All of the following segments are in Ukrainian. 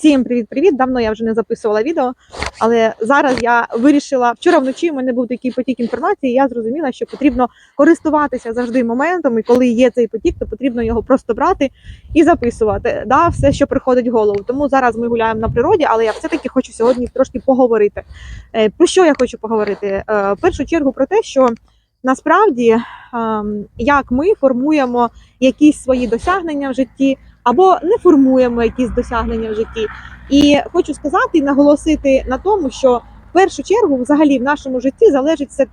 Всім привіт-привіт! Давно я вже не записувала відео, але зараз я вирішила вчора вночі. У мене був такий потік інформації. Я зрозуміла, що потрібно користуватися завжди моментом, і коли є цей потік, то потрібно його просто брати і записувати. Да, все, що приходить в голову. Тому зараз ми гуляємо на природі, але я все-таки хочу сьогодні трошки поговорити. Е, Про що я хочу поговорити? Е, В першу чергу про те, що насправді ем, як ми формуємо якісь свої досягнення в житті або не формуємо якісь досягнення в житті. І хочу сказати і наголосити на тому, що в першу чергу, взагалі, в нашому житті залежить це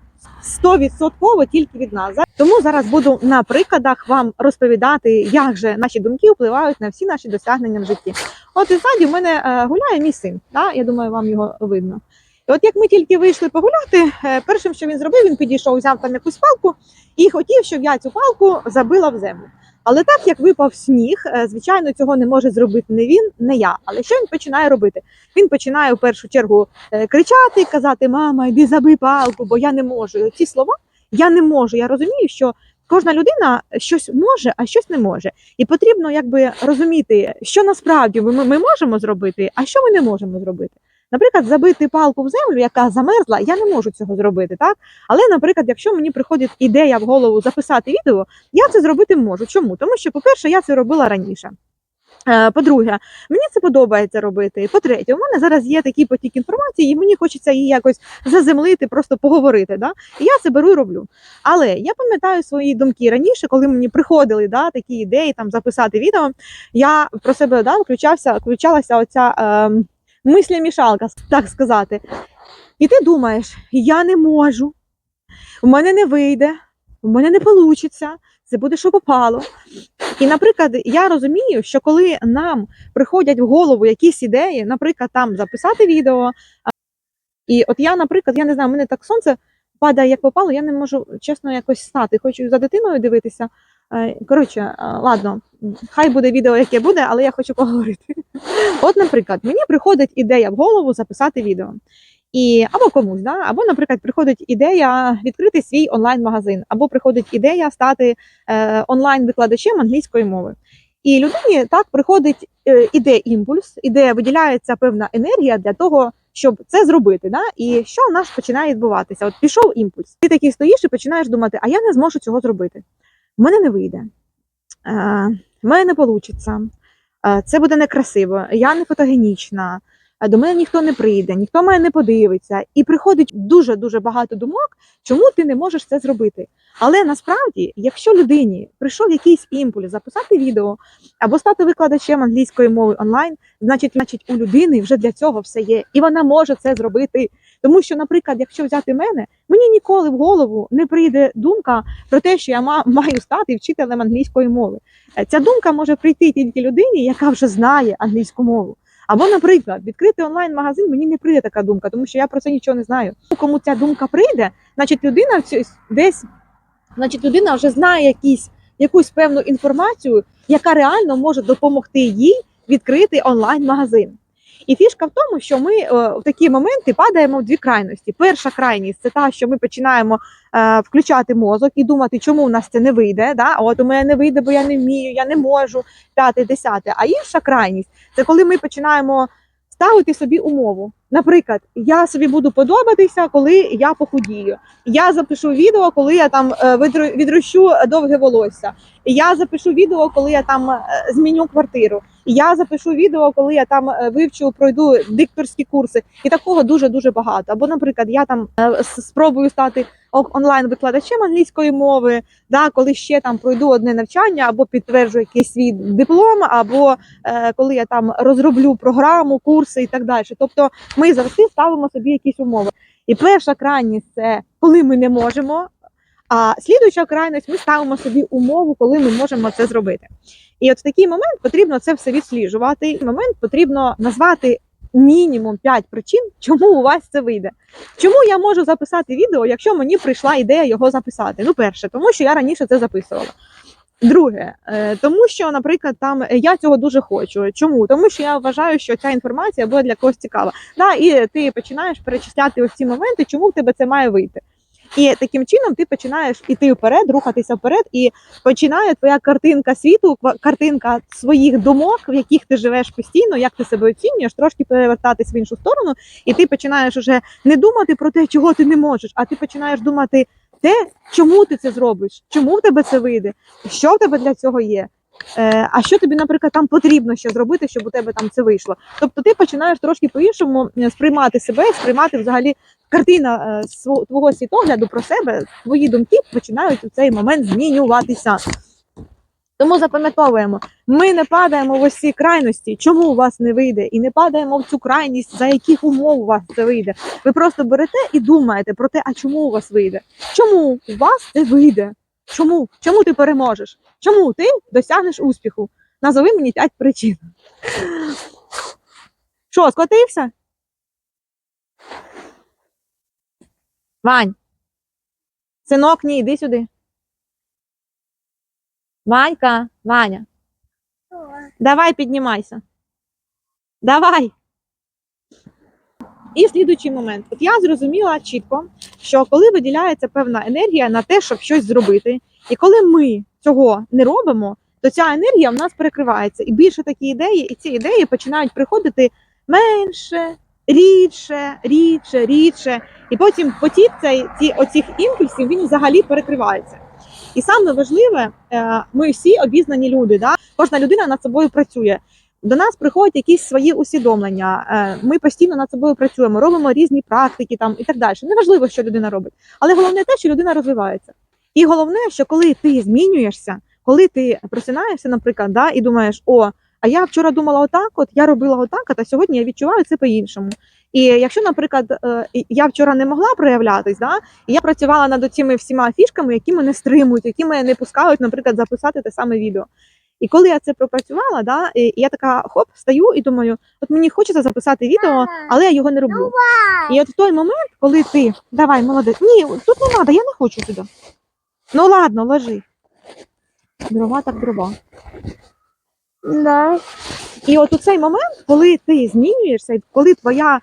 100% тільки від нас. Тому зараз буду на прикладах вам розповідати, як же наші думки впливають на всі наші досягнення в житті. От і ззаді в мене е, гуляє мій син. Да? Я думаю, вам його видно. І от як ми тільки вийшли погуляти, е, першим, що він зробив, він підійшов, взяв там якусь палку і хотів, щоб я цю палку забила в землю. Але так як випав сніг, е, звичайно, цього не може зробити не він, не я. Але що він починає робити? Він починає в першу чергу е, кричати, казати: Мама, йди забий палку, бо я не можу. Ці слова я не можу. Я розумію, що кожна людина щось може, а щось не може. І потрібно якби розуміти, що насправді ми, ми можемо зробити, а що ми не можемо зробити. Наприклад, забити палку в землю, яка замерзла, я не можу цього зробити, так? Але, наприклад, якщо мені приходить ідея в голову записати відео, я це зробити можу. Чому? Тому що, по-перше, я це робила раніше. Е, По-друге, мені це подобається робити. По-третє, у мене зараз є такий потік інформації, і мені хочеться її якось заземлити, просто поговорити. Да? І я це беру і роблю. Але я пам'ятаю свої думки раніше, коли мені приходили да, такі ідеї там записати відео. Я про себе да, включався, включалася оця е, мислямішалка, так сказати. І ти думаєш, я не можу, у мене не вийде, у мене не вийде, це буде що попало. І, наприклад, я розумію, що коли нам приходять в голову якісь ідеї, наприклад, там записати відео. І от я, наприклад, я не знаю, у мене так сонце падає, як попало, я не можу чесно якось стати. Хочу за дитиною дивитися. Е, Коротше, ладно, хай буде відео, яке буде, але я хочу поговорити. От, наприклад, мені приходить ідея в голову записати відео. І або комусь, да? або, наприклад, приходить ідея відкрити свій онлайн-магазин, або приходить ідея стати е, онлайн-викладачем англійської мови. І людині так приходить, е, іде імпульс, іде виділяється певна енергія для того, щоб це зробити. Да? І що в нас починає відбуватися? От пішов імпульс. Ти такий стоїш і починаєш думати, а я не зможу цього зробити. В мене не вийде, е, в мене не вийде, це буде некрасиво, я не фотогенічна. Е, До мене ніхто не прийде, ніхто мене не подивиться, і приходить дуже дуже багато думок, чому ти не можеш це зробити. Але насправді, якщо людині прийшов якийсь імпульс записати відео або стати викладачем англійської мови онлайн, значить, значить, у людини вже для цього все є, і вона може це зробити. Тому що, наприклад, якщо взяти мене, мені ніколи в голову не прийде думка про те, що я маю стати вчителем англійської мови. Е, Ця думка може прийти тільки людині, яка вже знає англійську мову. Або, наприклад, відкрити онлайн-магазин, мені не прийде така думка, тому що я про це нічого не знаю. Кому ця думка прийде, значить людина десь, значить, людина вже знає якісь, якусь певну інформацію, яка реально може допомогти їй відкрити онлайн-магазин. І фішка в тому, що ми е, в такі моменти падаємо в дві крайності. Перша крайність це та, що ми починаємо е, включати мозок і думати, чому у нас це не вийде. Да? От у мене не вийде, бо я не вмію, я не можу, п'яте, десяте. А інша крайність це коли ми починаємо ставити собі умову. Наприклад, я собі буду подобатися, коли я похудію. Я запишу відео, коли я там е, відрощу довге волосся. Я запишу відео, коли я там зміню квартиру. Я запишу відео, коли я там е, вивчу, пройду дикторські курси. І такого дуже дуже багато. Або, наприклад, я там е, спробую стати онлайн-викладачем англійської мови, да, коли ще там пройду одне навчання, або підтверджу якийсь свій диплом, або е, коли я там розроблю програму, курси і так далі. Тобто ми завжди ставимо собі якісь умови. І перша крайність це коли ми не можемо. А слідуюча крайність ми ставимо собі умову, коли ми можемо це зробити. І от в такий момент потрібно це все відсліджувати. В момент потрібно назвати мінімум 5 причин, чому у вас це вийде. Чому я можу записати відео, якщо мені прийшла ідея його записати? Ну, перше, тому що я раніше це записувала. Друге, е, тому що, наприклад, там е, я цього дуже хочу. Чому? Тому що я вважаю, що ця інформація буде для когось цікава. Да, і ти починаєш перечисляти ось ці моменти, чому в тебе це має вийти. І таким чином ти починаєш іти вперед, рухатися вперед, і починає твоя картинка світу, картинка своїх думок, в яких ти живеш постійно, як ти себе оцінюєш, трошки перевертатись в іншу сторону, і ти починаєш уже не думати про те, чого ти не можеш, а ти починаєш думати те, чому ти це зробиш, чому в тебе це вийде, що в тебе для цього є. Е, а що тобі, наприклад, там потрібно ще зробити, щоб у тебе там це вийшло? Тобто ти починаєш трошки по-іншому е, сприймати себе, сприймати взагалі картина е, твого світогляду про себе, твої думки починають у цей момент змінюватися. Тому запам'ятовуємо, ми не падаємо в ось ці крайності, чому у вас не вийде, і не падаємо в цю крайність, за яких умов у вас це вийде. Ви просто берете і думаєте про те, а чому у вас вийде? Чому у вас це вийде? Чому? Чому ти переможеш? Чому ти досягнеш успіху? Назови мені п'ять причин. Що, скотився? Вань. Синок, ні, йди сюди. Ванька, Ваня, давай піднімайся. Давай. І слідуючий момент. От я зрозуміла чітко, що коли виділяється певна енергія на те, щоб щось зробити, і коли ми цього не робимо, то ця енергія в нас перекривається. І більше такі ідеї, і ці ідеї починають приходити менше, рідше, рідше, рідше. І потім потік цей, ці, оцих імпульсів він взагалі перекривається. І саме важливе, е, ми всі обізнані люди. Да? Кожна людина над собою працює. До нас приходять якісь свої усвідомлення. е, Ми постійно над собою працюємо, робимо різні практики там і так далі. Неважливо, що людина робить, але головне те, що людина розвивається. І головне, що коли ти змінюєшся, коли ти просинаєшся, наприклад, да, і думаєш, о, а я вчора думала отак, от я робила отак, от, а сьогодні я відчуваю це по-іншому. І якщо, наприклад, е, я вчора не могла проявлятись, да, і я працювала над цими всіма фішками, які мене стримують, які мене не пускають, наприклад, записати те саме відео. І коли я це пропрацювала, да, і я така хоп, стаю і думаю, от мені хочеться записати відео, але я його не роблю. І от в той момент, коли ти давай, молодець, ні, тут не треба, я не хочу туди. Ну ладно, ложи. Дрова так дрова. Да. І от у цей момент, коли ти змінюєшся, коли твоя,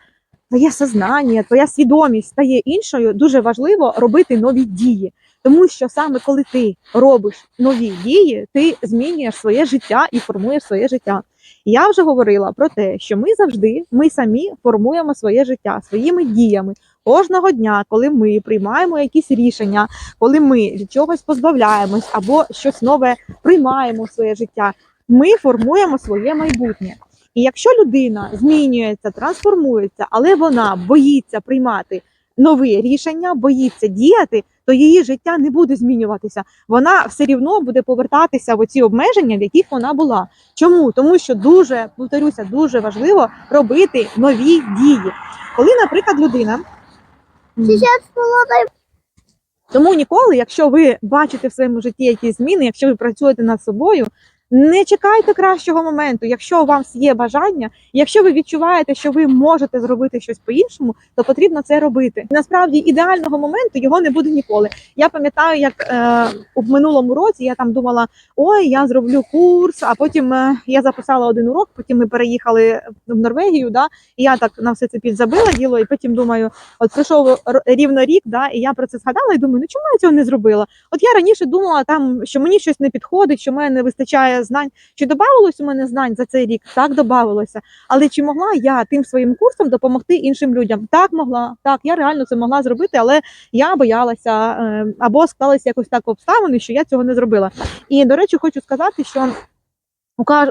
твоє сознання, твоя свідомість стає іншою, дуже важливо робити нові дії. Тому що саме коли ти робиш нові дії, ти змінюєш своє життя і формуєш своє життя. Я вже говорила про те, що ми завжди, ми самі формуємо своє життя своїми діями. Кожного дня, коли ми приймаємо якісь рішення, коли ми від чогось позбавляємось або щось нове приймаємо в своє життя, ми формуємо своє майбутнє. І якщо людина змінюється, трансформується, але вона боїться приймати нові рішення, боїться діяти, то її життя не буде змінюватися. Вона все рівно буде повертатися в оці обмеження, в яких вона була. Чому? Тому що дуже повторюся, дуже важливо робити нові дії. Коли, наприклад, людина Сейчас было тому ніколи, якщо ви бачите в своєму житті якісь зміни, якщо ви працюєте над собою, не чекайте кращого моменту. Якщо у вас є бажання, якщо ви відчуваєте, що ви можете зробити щось по-іншому, то потрібно це робити. Насправді ідеального моменту його не буде ніколи. Я пам'ятаю, як е, у минулому році я там думала: ой, я зроблю курс, а потім е, я записала один урок. Потім ми переїхали в Норвегію. Да, і я так на все це підзабила діло, і потім думаю, от пройшов рівно рік, да, і я про це згадала і думаю, ну чому я цього не зробила? От я раніше думала, там що мені щось не підходить, що мене не вистачає знань. Чи додавалось у мене знань за цей рік? Так, додавалося. Але чи могла я тим своїм курсом допомогти іншим людям? Так, могла. Так, я реально це могла зробити, але я боялася е, або склалися якось так обставини, що я цього не зробила. І до речі, хочу сказати, що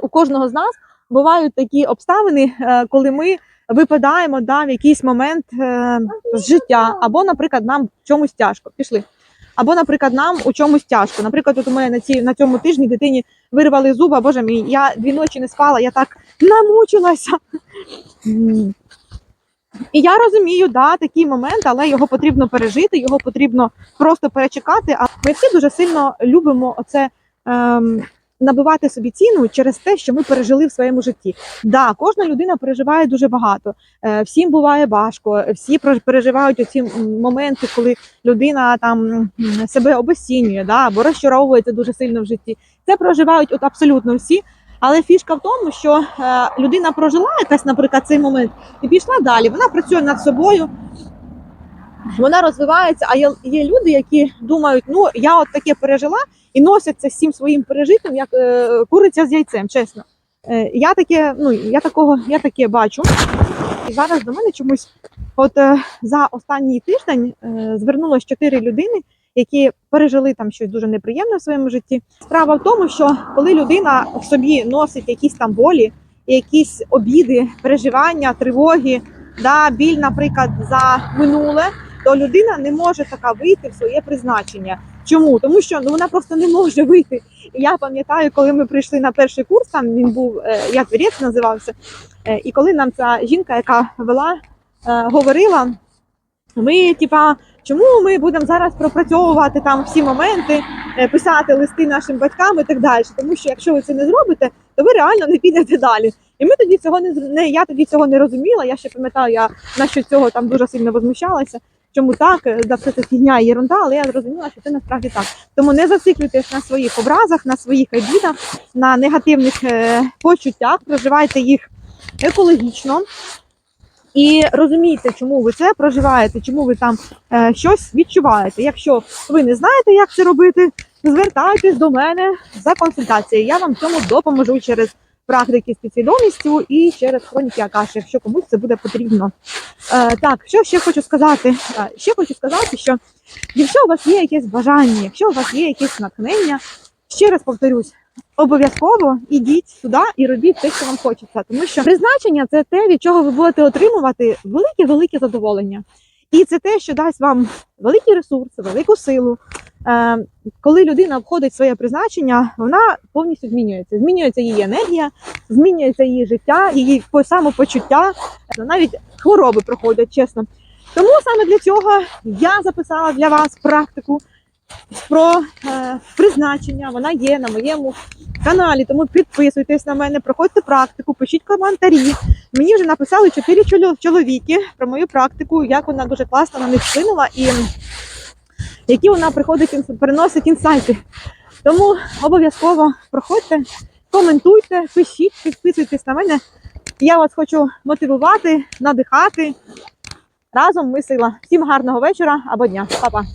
у кожного з нас бувають такі обставини, е, коли ми випадаємо да, в якийсь момент е, з життя, або, наприклад, нам в чомусь тяжко. Пішли. Або, наприклад, нам у чомусь тяжко. Наприклад, от у мене на ці на цьому тижні дитині вирвали зуба. Боже мій, я дві ночі не спала, я так намучилася. І я розумію, да, такий момент, але його потрібно пережити, його потрібно просто перечекати. А ми всі дуже сильно любимо оце. Ем, Набивати собі ціну через те, що ми пережили в своєму житті. Да, кожна людина переживає дуже багато. Е, всім буває важко, всі переживають оці моменти, коли людина там себе обесцінює, да, або розчаровується дуже сильно в житті. Це проживають от абсолютно всі. Але фішка в тому, що е, людина прожила якась, наприклад, цей момент і пішла далі. Вона працює над собою. Вона розвивається. А є, є люди, які думають, ну я от таке пережила і носяться з цим своїм пережитим, як е, куриця з яйцем, чесно. Е, я таке, ну я такого, я таке бачу. І зараз до мене чомусь, от е, за останній тиждень е, звернулось чотири людини, які пережили там щось дуже неприємне в своєму житті. Справа в тому, що коли людина в собі носить якісь там болі, якісь обіди, переживання, тривоги, да, біль, наприклад, за минуле, то людина не може така вийти в своє призначення. Чому? Тому що ну, вона просто не може вийти. І я пам'ятаю, коли ми прийшли на перший курс, там він був е, як вірець називався. Е, І коли нам ця жінка, яка вела, е, говорила, ми, типа, чому ми будемо зараз пропрацьовувати там всі моменти, писати листи нашим батькам і так далі. Тому що якщо ви це не зробите, то ви реально не підете далі. І ми тоді цього не не я тоді цього не розуміла. Я ще пам'ятаю, я на що цього там дуже сильно возмущалася. Чому так? За все це фігня і єрунда, але я зрозуміла, що це насправді так. Тому не зациклюйтесь на своїх образах, на своїх обідах, на негативних е, почуттях, проживайте їх екологічно. І розумійте, чому ви це проживаєте, чому ви там е, щось відчуваєте. Якщо ви не знаєте, як це робити, звертайтесь до мене за консультацією. Я вам в цьому допоможу через практики з підсвідомістю і через хроніки Акаші, якщо комусь це буде потрібно. Е, так, що ще хочу сказати? Е, ще хочу сказати, що якщо у вас є якесь бажання, якщо у вас є якесь натхнення, ще раз повторюсь. Обов'язково ідіть сюди і робіть те, що вам хочеться, тому що призначення це те, від чого ви будете отримувати велике велике задоволення, і це те, що дасть вам великий ресурс, велику силу. Е, коли людина обходить своє призначення, вона повністю змінюється. Змінюється її енергія, змінюється її життя, її самопочуття, навіть хвороби проходять, чесно. Тому саме для цього я записала для вас практику про е, призначення. Вона є на моєму каналі. Тому підписуйтесь на мене, проходьте практику, пишіть коментарі. Мені вже написали чотири чоловіки про мою практику, як вона дуже класно на них вплинула і які вона приходить приносить інсайти. Тому обов'язково проходьте, коментуйте, пишіть, підписуйтесь на мене. Я вас хочу мотивувати, надихати. Разом ми сила. Всім гарного вечора або дня. Па-па.